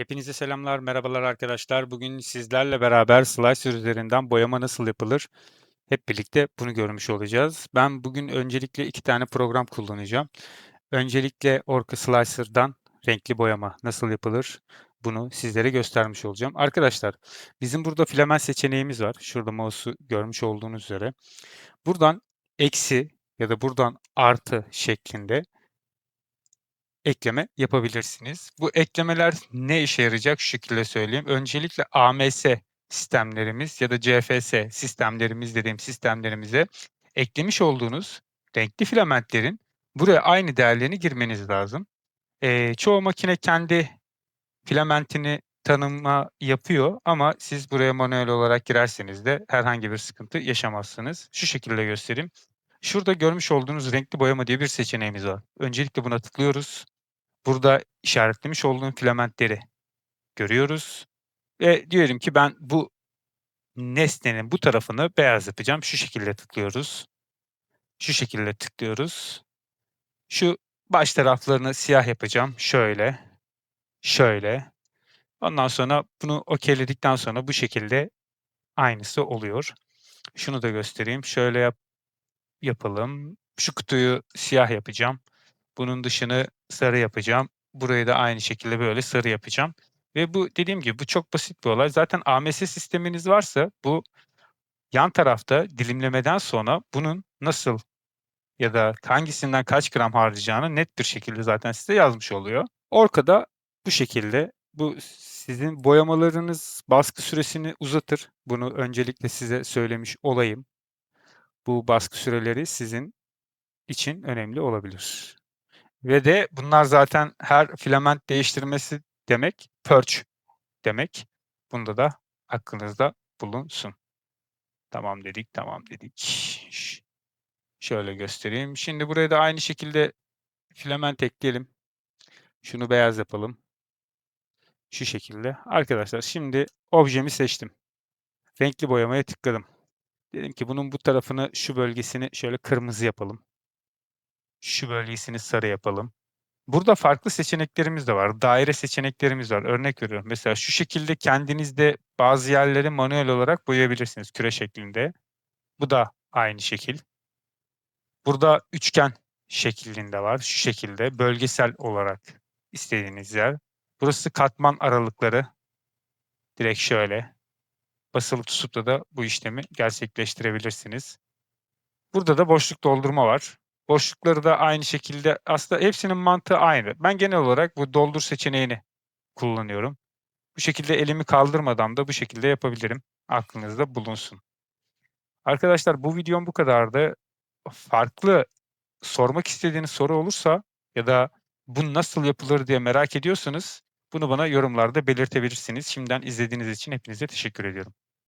Hepinize selamlar, merhabalar arkadaşlar. Bugün sizlerle beraber Slicer üzerinden boyama nasıl yapılır? Hep birlikte bunu görmüş olacağız. Ben bugün öncelikle iki tane program kullanacağım. Öncelikle Orca Slicer'dan renkli boyama nasıl yapılır? Bunu sizlere göstermiş olacağım. Arkadaşlar, bizim burada filament seçeneğimiz var. Şurada mouse'u görmüş olduğunuz üzere. Buradan eksi ya da buradan artı şeklinde ekleme yapabilirsiniz. Bu eklemeler ne işe yarayacak? Şu şekilde söyleyeyim. Öncelikle AMS sistemlerimiz ya da CFS sistemlerimiz dediğim sistemlerimize eklemiş olduğunuz renkli filamentlerin buraya aynı değerlerini girmeniz lazım. Eee, çoğu makine kendi filamentini tanıma yapıyor ama siz buraya manuel olarak girerseniz de herhangi bir sıkıntı yaşamazsınız. Şu şekilde göstereyim. Şurada görmüş olduğunuz renkli boyama diye bir seçeneğimiz var. Öncelikle buna tıklıyoruz. Burada işaretlemiş olduğum filamentleri görüyoruz ve diyelim ki ben bu nesnenin bu tarafını beyaz yapacağım. Şu şekilde tıklıyoruz. Şu şekilde tıklıyoruz. Şu baş taraflarını siyah yapacağım. Şöyle, şöyle. Ondan sonra bunu okeyledikten sonra bu şekilde aynısı oluyor. Şunu da göstereyim. Şöyle yap yapalım. Şu kutuyu siyah yapacağım. Bunun dışını sarı yapacağım. Burayı da aynı şekilde böyle sarı yapacağım. Ve bu dediğim gibi bu çok basit bir olay. Zaten AMS sisteminiz varsa bu yan tarafta dilimlemeden sonra bunun nasıl ya da hangisinden kaç gram harcayacağını net bir şekilde zaten size yazmış oluyor. Orka'da bu şekilde bu sizin boyamalarınız baskı süresini uzatır. Bunu öncelikle size söylemiş olayım. Bu baskı süreleri sizin için önemli olabilir. Ve de bunlar zaten her filament değiştirmesi demek purge demek. Bunda da aklınızda bulunsun. Tamam dedik, tamam dedik. Şöyle göstereyim. Şimdi buraya da aynı şekilde filament ekleyelim. Şunu beyaz yapalım. Şu şekilde. Arkadaşlar şimdi objemi seçtim. Renkli boyamaya tıkladım. Dedim ki bunun bu tarafını, şu bölgesini şöyle kırmızı yapalım. Şu bölgesini sarı yapalım. Burada farklı seçeneklerimiz de var. Daire seçeneklerimiz var. Örnek veriyorum. Mesela şu şekilde kendiniz de bazı yerleri manuel olarak boyayabilirsiniz küre şeklinde. Bu da aynı şekil. Burada üçgen şeklinde var. Şu şekilde bölgesel olarak istediğiniz yer. Burası katman aralıkları. Direkt şöyle. Basılı tutup da bu işlemi gerçekleştirebilirsiniz. Burada da boşluk doldurma var. Boşlukları da aynı şekilde aslında hepsinin mantığı aynı. Ben genel olarak bu doldur seçeneğini kullanıyorum. Bu şekilde elimi kaldırmadan da bu şekilde yapabilirim. Aklınızda bulunsun. Arkadaşlar bu videom bu kadardı. Farklı sormak istediğiniz soru olursa ya da bu nasıl yapılır diye merak ediyorsanız bunu bana yorumlarda belirtebilirsiniz. Şimdiden izlediğiniz için hepinize teşekkür ediyorum.